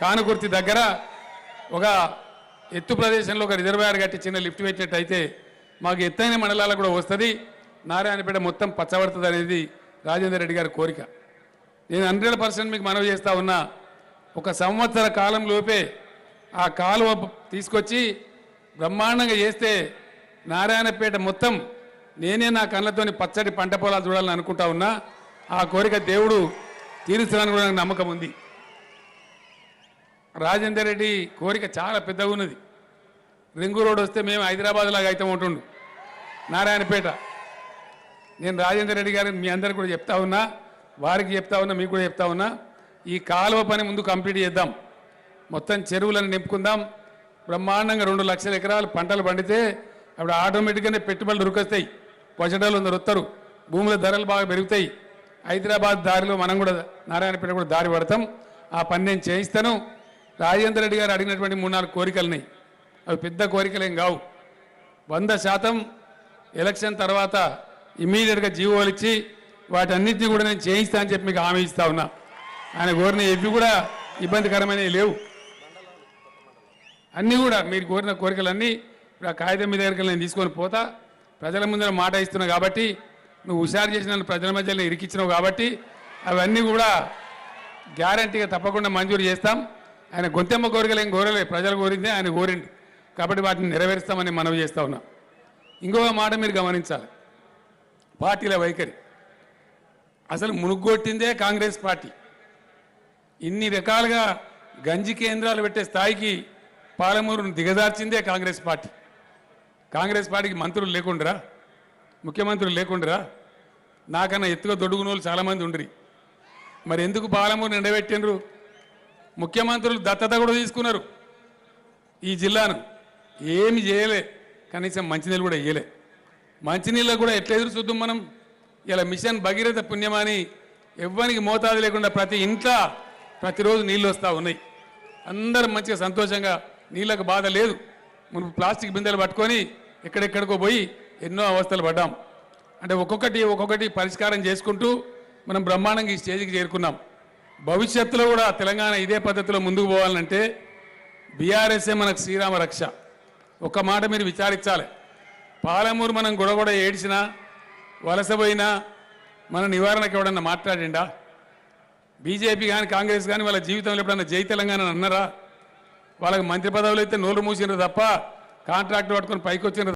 కానుకుర్తి దగ్గర ఒక ఎత్తు ప్రదేశంలో ఒక రిజర్వాయర్ కట్టి చిన్న లిఫ్ట్ పెట్టినట్టయితే మాకు ఎత్తైన మండలాలకు కూడా వస్తుంది. నారాయణపేట మొత్తం పచ్చబడుతుంది అనేది రాజేందర్ రెడ్డి గారి కోరిక. నేను హండ్రెడ్ పర్సెంట్ మీకు మనవి చేస్తా ఉన్నా ఒక సంవత్సర కాలం లోపే ఆ కాలువ తీసుకొచ్చి బ్రహ్మాండంగా చేస్తే నారాయణపేట మొత్తం నేనే నా కళ్ళతోని పచ్చడి పంట పొలాలు చూడాలని అనుకుంటా ఉన్నా. ఆ కోరిక దేవుడు తీరుస్తానని కూడా నాకు నమ్మకం ఉంది. రాజేందర్ రెడ్డి కోరిక చాలా పెద్దగా ఉన్నది. రింగు రోడ్ వస్తే మేము హైదరాబాద్ లాగా అయితే ఉంటుండు నారాయణపేట. నేను రాజేందర్ రెడ్డి గారిని మీ అందరికి కూడా చెప్తా ఉన్నా వారికి చెప్తా ఉన్నా మీకు కూడా చెప్తా ఉన్నా ఈ కాలువ పని ముందు కంప్లీట్ చేద్దాం. మొత్తం చెరువులను నింపుకుందాం. బ్రహ్మాండంగా రెండు లక్షల ఎకరాలు పంటలు పండితే అప్పుడు ఆటోమేటిక్గానే పెట్టుబడులు రుకొస్తాయి పొచడాలు అందరు వస్తారు భూముల ధరలు బాగా పెరుగుతాయి. హైదరాబాద్ దారిలో మనం కూడా నారాయణపేట కూడా దారి పడతాం. ఆ పని నేను చేయిస్తాను. రాజేంద్ర రెడ్డి గారు అడిగినటువంటి మూడు నాలుగు కోరికలున్నాయి అవి పెద్ద కోరికలేం కావు. వంద శాతం ఎలక్షన్ తర్వాత ఇమీడియట్గా జీవోలు ఇచ్చి వాటన్నిటిని కూడా నేను చేయిస్తా అని చెప్పి మీకు హామీ ఇస్తా ఉన్నా. ఆయన కోరిన ఇవి కూడా ఇబ్బందికరమైనవి లేవు. అన్నీ కూడా మీరు కోరిన కోరికలన్నీ ఇప్పుడు ఆ కాగితం మీద దగ్గరికి నేను తీసుకొని పోతా. ప్రజల ముందర మాట ఇస్తున్నావు కాబట్టి నువ్వు హుషారు చేసి నన్ను ప్రజల మధ్యలో ఇరికిచ్చినావు కాబట్టి అవన్నీ కూడా గ్యారంటీగా తప్పకుండా మంజూరు చేస్తాం. ఆయన గొంతెమ్మ కోరికలు ఏం కోరలే ప్రజలు కోరిందే ఆయన కోరింది కాబట్టి వాటిని నెరవేరుస్తామని మనవి చేస్తా ఉన్నా. ఇంకొక మాట మీరు గమనించాలి. పార్టీల వైఖరి. అసలు మునుగొట్టిందే కాంగ్రెస్ పార్టీ. ఇన్ని రకాలుగా గంజి కేంద్రాలు పెట్టే స్థాయికి పాలమూరును దిగజార్చిందే కాంగ్రెస్ పార్టీ. కాంగ్రెస్ పార్టీకి మంత్రులు లేకుండా ముఖ్యమంత్రులు లేకుండా నాకన్నా ఎత్తుగా దొడుగునోళ్ళు చాలామంది ఉండ్రి. మరి ఎందుకు పాలమూరు నిండబెట్టినరు ముఖ్యమంత్రులు దత్తత కూడా తీసుకున్నారు ఈ జిల్లాను. ఏమి చేయలే కనీసం మంచినీళ్ళు కూడా ఇయ్యలే. మంచినీళ్ళ కూడా ఎట్లా ఎదురు చూద్దాం మనం? ఇలా మిషన్ భగీరథ పుణ్యమని ఎవ్వరికి మోతాదు లేకుండా ప్రతి ఇంట్లో ప్రతిరోజు నీళ్ళు వస్తూ ఉన్నాయి. అందరూ మంచిగా సంతోషంగా నీళ్ళకు బాధ లేదు. మనం ప్లాస్టిక్ బిందెలు పట్టుకొని ఎక్కడెక్కడికో పోయి ఎన్నో అవస్థలు పడ్డాం. అంటే ఒక్కొక్కటి ఒక్కొక్కటి పరిష్కారం చేసుకుంటూ మనం బ్రహ్మాండంగా ఈ స్టేజ్కి చేరుకున్నాం. భవిష్యత్తులో కూడా తెలంగాణ ఇదే పద్ధతిలో ముందుకు పోవాలంటే బీఆర్ఎస్ఏ మనకు శ్రీరామ రక్ష. ఒక మాట మీరు విచారించాలి. పాలమూరు మనం గొడగొడ ఏడ్చినా వలసపోయినా మన నివారణకు ఎవడన్నా మాట్లాడిండా? బీజేపీ కానీ కాంగ్రెస్ కానీ వాళ్ళ జీవితంలో ఎప్పుడన్నా జై తెలంగాణ అన్నారా? వాళ్ళకి మంత్రి పదవులు అయితే నోరు మూసినారు తప్ప కాంట్రాక్ట్ పట్టుకొని పైకి